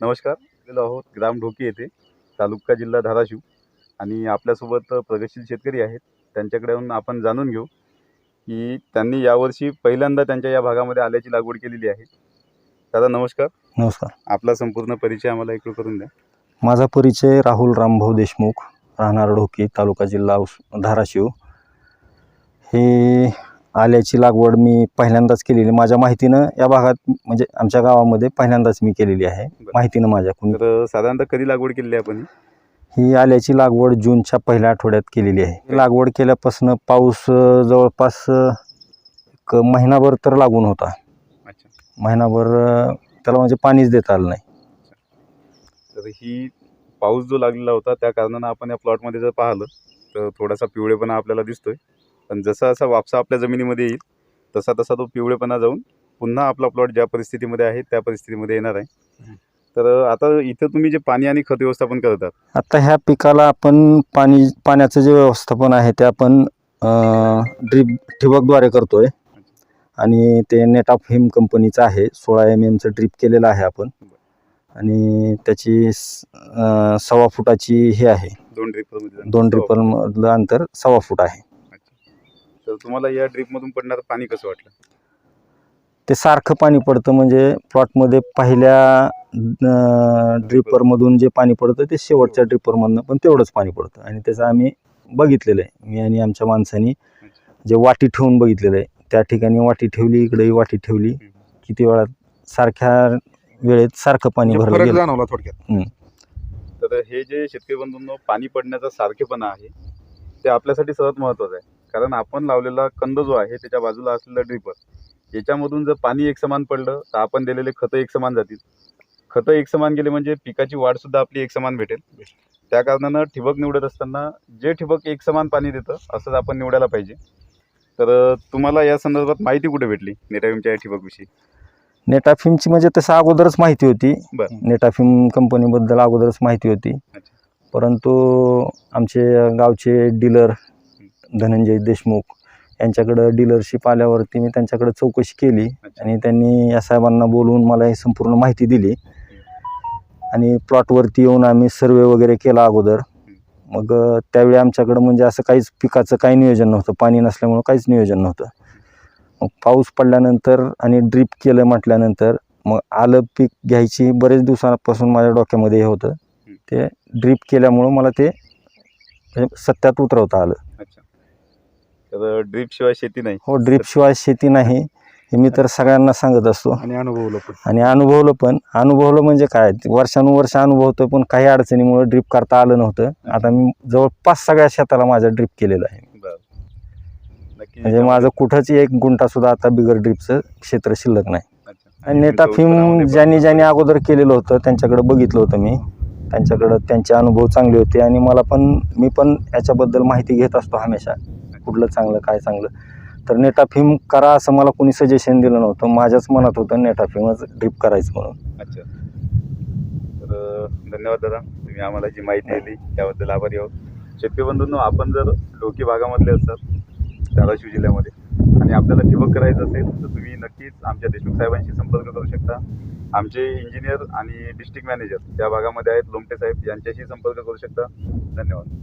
नमस्कार. आहोत ग्राम ढोकी येथे तालुका जिल्हा धाराशिव. आणि आपल्यासोबत प्रगतशील शेतकरी आहेत. त्यांच्याकडून आपण जाणून घेऊ की त्यांनी यावर्षी पहिल्यांदा त्यांच्या या भागामध्ये आल्याची लागवड केलेली आहे. दादा नमस्कार. नमस्कार. आपला संपूर्ण परिचय आम्हाला इकडे करून द्या. माझा परिचय राहुल रामभाऊ देशमुख राहणार ढोकी तालुका जिल्हा धाराशिव. हे आल्याची लागवड मी पहिल्यांदाच केलेली. माझ्या माहितीनं या भागात म्हणजे आमच्या गावामध्ये पहिल्यांदाच मी केलेली आहे. माहितीनं माझ्या कुणी तर साधारणतः कधी लागवड केलेली आहे आपण ही? आल्याची लागवड जूनच्या पहिल्या आठवड्यात केलेली आहे. लागवड केल्यापासून पाऊस जवळपास एक महिनाभर तर लागून होता. महिनाभर त्याला म्हणजे पाणीच देता आलं नाही. तर ही पाऊस जो लागलेला होता त्या कारणानं आपण या प्लॉटमध्ये जर पाहिलं तर थोडासा पिवळेपणा आपल्याला दिसतोय. पण जसा जसा वापसा आपल्या जमिनीमध्ये येईल तसा तसा तो पिवळेपणा जाऊन पुन्हा आपला प्लॉट ज्या परिस्थितीमध्ये आहे त्या परिस्थितीमध्ये येणार आहे. तर आता इथं तुम्ही जे पाणी आणि खत व्यवस्थापन करतात. आता ह्या पिकाला आपण पाणी पाण्याचं जे व्यवस्थापन आहे ते आपण ड्रीप ठिबकद्वारे करतोय. आणि ते नेटाफ हिम कंपनीचं आहे सोळा एम एमचं ड्रीप केलेलं आहे आपण. आणि त्याची सव्वा फुटाची हे आहे. दोन ड्रिपरमध्ये दोन ड्रिपरमधलं अंतर सव्वा फूट आहे. तर तुम्हाला या ड्रिपमधून पडणारं पाणी कसं वाटलं? ते सारखं पाणी पडतं म्हणजे प्लॉटमध्ये पहिल्या ड्रिपरमधून जे पाणी पडतं ते शेवटच्या ड्रिपरमधनं पण तेवढंच पाणी पडतं. आणि त्याचं आम्ही बघितलेलं आहे मी आणि आमच्या माणसानी जे वाटी ठेवून बघितलेलं आहे त्या ठिकाणी वाटी ठेवली इकडे वाटी ठेवली किती वेळात सारख्या वेळेत सारखं पाणी म्हणजे भरलं गेलं. जाणवला थोडक्यात. तर हे जे शेतकरी बंधूंनो पाणी पडण्याचा सारखेपणा आहे ते आपल्यासाठी सर्वात महत्त्वाचं आहे. कारण आपण लावलेला कंद जो आहे त्याच्या बाजूला असलेला ड्रिपर याच्यामधून जर पाणी एकसमान पडलं तर आपण दिलेले खतं एकसमान जातील. खतं एकसमान गेले म्हणजे पिकाची वाढसुद्धा आपली एकसमान भेटेल. त्या कारणानं ठिबक निवडत असताना जे ठिबक एकसमान पाणी देतं असंच आपण निवडायला पाहिजे. तर तुम्हाला या संदर्भात माहिती कुठे भेटली नेटाविमच्या या ठिबकविषयी? नेटाफिमची म्हणजे तसं अगोदरच माहिती होती. बरं. नेटाफिम कंपनीबद्दल अगोदरच माहिती होती. परंतु आमचे गावचे डीलर धनंजय देशमुख यांच्याकडं डीलरशिप आल्यावरती मी त्यांच्याकडे चौकशी केली. आणि त्यांनी या साहेबांना बोलवून मला ही संपूर्ण माहिती दिली. आणि प्लॉटवरती येऊन आम्ही सर्वे वगैरे केला अगोदर. मग त्यावेळी आमच्याकडं म्हणजे असं काहीच पिकाचं काही नियोजन नव्हतं. पाणी नसल्यामुळं काहीच नियोजन नव्हतं. मग पाऊस पडल्यानंतर आणि ड्रीप केलं म्हटल्यानंतर मग आलं पीक घ्यायची बरेच दिवसांपासून माझ्या डोक्यामध्ये हे होतं. ते ड्रीप केल्यामुळं मला ते म्हणजे सत्यात उतरवता आलं. अच्छा. तर ड्रीप शिवाय शेती नाही. हो ड्रीपशिवाय शेती नाही हे मी तर सगळ्यांना सांगत असतो. आणि अनुभवलं पण. आणि अनुभवलं पण. अनुभवलं म्हणजे काय? वर्षानुवर्ष अनुभवतो पण काही अडचणीमुळे ड्रीप करता आलं नव्हतं. आता मी जवळपास सगळ्या शेताला माझं ड्रीप केलेलं आहे. म्हणजे माझं कुठंच एक गुंठा सुद्धा आता बिगर ड्रीपचं क्षेत्र शिल्लक नाही. अच्छा. आणि नेटाफिम ज्यांनी ज्यांनी अगोदर केलेलं होतं त्यांच्याकडे बघितलं होतं मी. त्यांच्याकडं त्यांचे अनुभव चांगले होते आणि मला पण मी पण याच्याबद्दल माहिती घेत असतो हमेशा. कुठलं चांगलं काय चांगलं. तर नेटाफिम करा असं मला कोणी सजेशन दिलं नव्हतं. माझ्याच मनात होतं नेटाफिमच ड्रीप करायचं म्हणून. अच्छा. तर धन्यवाद दादा. तुम्ही आम्हाला जी माहिती दिली त्याबद्दल आभारी आहोत. शेतकरी बंधूंनो आपण जर डोकी भागामधले असतात धाराशिव जिल्ह्यामध्ये आणि आपल्याला ठिबक करायचं असेल तर तुम्ही नक्कीच आमच्या देशमुख साहेबांशी संपर्क करू शकता. आमचे इंजिनियर आणि डिस्ट्रिक्ट मॅनेजर त्या भागामध्ये आहेत लोमटे साहेब यांच्याशी संपर्क करू शकता. धन्यवाद.